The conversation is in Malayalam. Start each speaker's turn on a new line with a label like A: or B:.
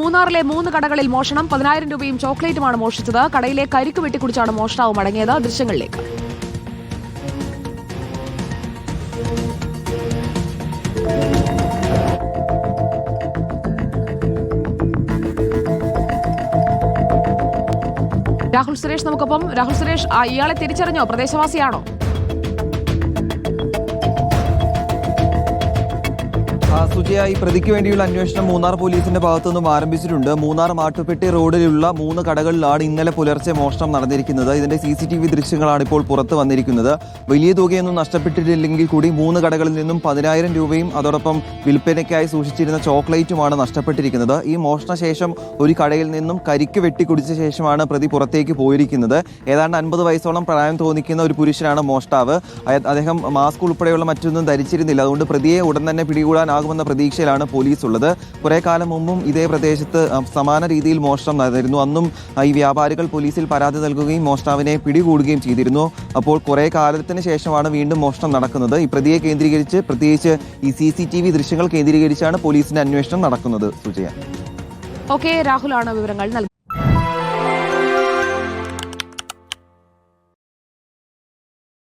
A: മൂന്നാറിലെ മൂന്ന് കടകളിൽ മോഷണം. പതിനായിരം രൂപയും ചോക്ലേറ്റുമാണ് മോഷ്ടിച്ചത്. കടയിലെ കരിക്ക് വെട്ടിക്കുടിച്ചാണ് മോഷ്ടാവ് മടങ്ങിയത് ദൃശ്യങ്ങളിലേക്ക്. രാഹുൽ സുരേഷ് നമുക്കൊപ്പം. രാഹുൽ സുരേഷ് ഇയാളെ തിരിച്ചറിഞ്ഞോ? പ്രദേശവാസിയാണോ?
B: സുജയ പ്രതിക്ക് വേണ്ടിയുള്ള അന്വേഷണം മൂന്നാർ പോലീസിന്റെ ഭാഗത്തു നിന്നും ആരംഭിച്ചിട്ടുണ്ട്. മൂന്നാർ മാട്ടുപെട്ടി റോഡിലുള്ള മൂന്ന് കടകളിലാണ് ഇന്നലെ പുലർച്ചെ മോഷണം നടന്നിരിക്കുന്നത്. ഇതിന്റെ സി സി ടി വി ദൃശ്യങ്ങളാണ് ഇപ്പോൾ പുറത്തു വന്നിരിക്കുന്നത്. വലിയ തുകയൊന്നും നഷ്ടപ്പെട്ടിട്ടില്ലെങ്കിൽ കൂടി മൂന്ന് കടകളിൽ നിന്നും പതിനായിരം രൂപയും അതോടൊപ്പം വിൽപ്പനയ്ക്കായി സൂക്ഷിച്ചിരുന്ന ചോക്ലേറ്റുമാണ് നഷ്ടപ്പെട്ടിരിക്കുന്നത്. ഈ മോഷണശേഷം ഒരു കടയിൽ നിന്നും കരിക്ക് വെട്ടിക്കുടിച്ച ശേഷമാണ് പ്രതി പുറത്തേക്ക് പോയിരിക്കുന്നത്. ഏതാണ്ട് അൻപത് വയസ്സോളം പ്രായം തോന്നിക്കുന്ന ഒരു പുരുഷനാണ് മോഷ്ടാവ്. അദ്ദേഹം മാസ്ക് ഉൾപ്പെടെയുള്ള മറ്റൊന്നും ധരിച്ചിരുന്നില്ല. അതുകൊണ്ട് പ്രതിയെ ഉടൻ തന്നെ പിടികൂടാനാകുമെന്ന പ്രതീക്ഷയിലാണ് പോലീസ് ഉള്ളത് കുറേ കാലം മുമ്പും ഇതേ പ്രദേശത്ത് സമാന രീതിയിൽ മോഷണം നടന്നിരുന്നു. അന്നും ഈ വ്യാപാരികൾ പോലീസിൽ പരാതി നൽകുകയും മോഷ്ടാവിനെ പിടികൂടുകയും ചെയ്തിരുന്നു. അപ്പോൾ കുറേ കാലത്തിന് ശേഷമാണ് വീണ്ടും മോഷണം നടക്കുന്നത്. ഈ പ്രതിയെ കേന്ദ്രീകരിച്ച് പ്രത്യേകിച്ച് ഈ സി സി ടി വി ദൃശ്യങ്ങൾ കേന്ദ്രീകരിച്ചാണ് പോലീസിന്റെ അന്വേഷണം നടക്കുന്നത്. സുജയ.
A: ഓക്കെ രാഹുലാണ് വിവരങ്ങൾ നൽകുന്നത്.